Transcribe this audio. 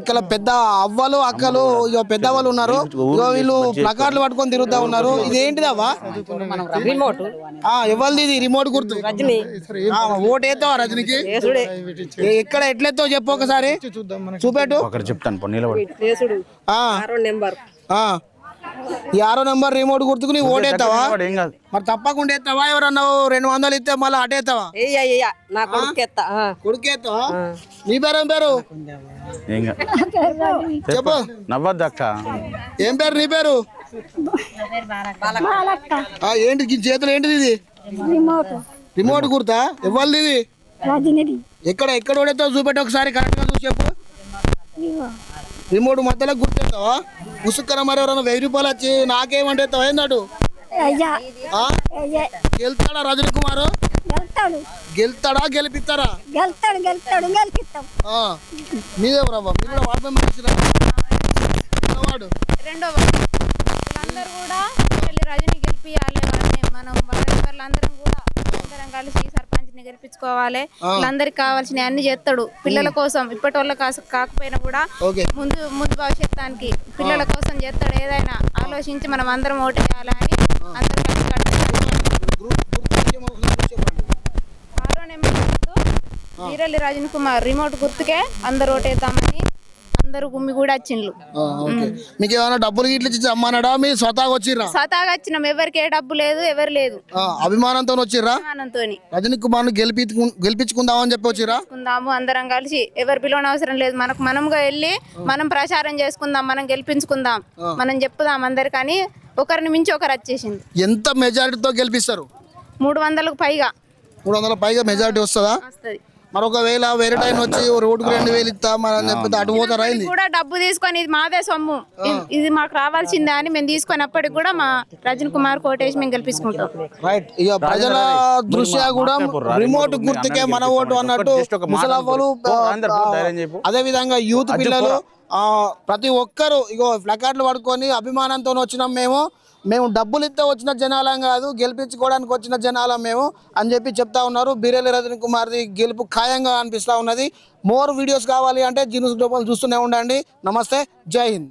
ఇక్కడ పెద్ద అవ్వలు అక్కలు ఇగో పెద్ద అవ్వలు ఉన్నారు ఇగో వీళ్ళు ప్లకార్డులు పట్టుకొని తిరుగుతా ఉన్నారు. ఇది ఏంటిది అవ్వ? రిమోట్. ఆ ఎవరిది ఇది? రిమోట్ గుర్తు. ఓటు వేస్తావా రజనికి? ఎక్కడ ఎట్లెత్తావు చెప్పు ఒకసారి. చూపెట్టు. చెప్తాను ఈ ఆరో నెంబర్ రిమోట్ గుర్తుకు నీ ఓటేస్తావా నిలబడు, ఏం కాదు. మరి తప్పకుండా ఎత్తావా? ఎవరన్నా రెండు వందలు ఇస్తే మళ్ళీ అటేస్తావా ఏయ్యా నా కొడుకెత్తా కొడుకేస్తావా నీ పేరు ఏం పేరు? ఏం కాదు. చెప్పు. నవ్వద్దు అక్క. ఏం పేరు నీ పేరు? ఆ, ఏంటి ఈ చేతులు ఏంటిది ఇది? రిమోట్. రిమోట్ గుర్తా? ఎవరిది ఇది? రజనిది. ఎక్కడ ఎక్కడ ఓడేస్తావు చూపెట్టి ఒకసారి కరెక్ట్గా చూసి చెప్పు. రిమోట్ మధ్యలో గుర్తెత్తావా ఉసుక్కన మరి ఎవరైనా వెయ్యి రూపాయలు వచ్చి నాకేమంటే ఏందటు అయ్యా. ఆ? అయ్యా. గెలుతాడా రజనీ కుమార్? గెలుతాడు. గెలుతాడా? గెలిపిస్తారా గెలుతాడు గెలుతాడు గెలిపిస్తాం. ఆ. మీదేవరవ్వ మీరు కూడా వార్డు మెంబర్ రెండో వార్డు. కూడా రజని గెలిపియాలి మనం వాళ్ళందరం కూడా అందరం కలిసి సర్పంచ్ని గెలిపించుకోవాలి వీళ్ళందరికి కావాల్సిన అన్ని చేస్తాడు. పిల్లల కోసం ఇప్పటి వాళ్ళ కాకపోయినా కూడా ముందు ముందు భవిష్యత్తానికి పిల్లల కోసం చేస్తాడు. ఏదైనా ఆలోచించి మనం అందరం ఓటు వేయాలని అందరూ కలిసి ఆరో నెంబర్ గుర్తు వీరల్లి రజని కుమార్. రిమోట్ గుర్తుకే అందరు ఓటేద్దామని అందరూ గుమ్మి కూడా వచ్చిండ్లు. ఓకే. మీకు ఏమైనా డబ్బులు గిట్ల ఇచ్చి అమ్మానడా? మీ స్వతహాగా వచ్చిర్రా? స్వతహాగా వచ్చినాం. ఎవరికి ఏ డబ్బు లేదు ఎవరు లేదు. అభిమానంతో వచ్చిర్రా? ఆనందంతోని రజనీ కుమార్ను గెలిపించు గెలిపించుకుందామని చెప్పి వచ్చిర్రా? చేసుకుందాము అందరం కలిసి. ఎవరు పిలవని అవసరం లేదు. మనకు మనముగా వెళ్ళి మనం ప్రచారం చేసుకుందాం మనం గెలిపించుకుందాం మనం చెప్పుదాం అందరికని ఒకరిని మించి ఒకరు వచ్చేసింది. ఎంత మెజారిటీతో గెలిపిస్తారు? మూడు వందలకు పైగా. మూడు వందల పైగా మెజారిటీ వస్తుందా? వస్తుంది. మరి ఒకవేళ వేరే టైం వచ్చి రోడ్డుకు రెండు వేలు ఇస్తా మరి అని చెప్పి అటు పోతారా కూడా డబ్బు తీసుకొని ఇది మాదే సొమ్ము. ఇది- మాకు రావాల్సిందే అని మేము తీసుకున్నప్పటికి కూడా మా రజన్ కుమార్ కోటేసి మేము గెలిపించుకుంటాం. రైట్ ఇక ప్రజల దృష్ట్యా కూడా రిమోట్ గుర్తుకే మన ఓటు అన్నట్టు చెప్పు. అదే విధంగా యూత్ పిల్లలు ఆ, ప్రతి ఒక్కరు ఇగో ప్లకార్డులు పడుకొని అభిమానంతో వచ్చినాం మేము. మేము డబ్బులు ఇస్తే వచ్చిన జనాలం కాదు గెలిపించుకోవడానికి వచ్చిన జనాలం మేము అని చెప్పి చెప్తా ఉన్నారు. బీరేలి రజని కుమార్ది గెలుపు ఖాయంగా అనిపిస్తా ఉన్నది. మోర్ వీడియోస్ కావాలి అంటే జీనస్ గ్లోబల్ చూస్తూనే ఉండండి. నమస్తే జై హింద్.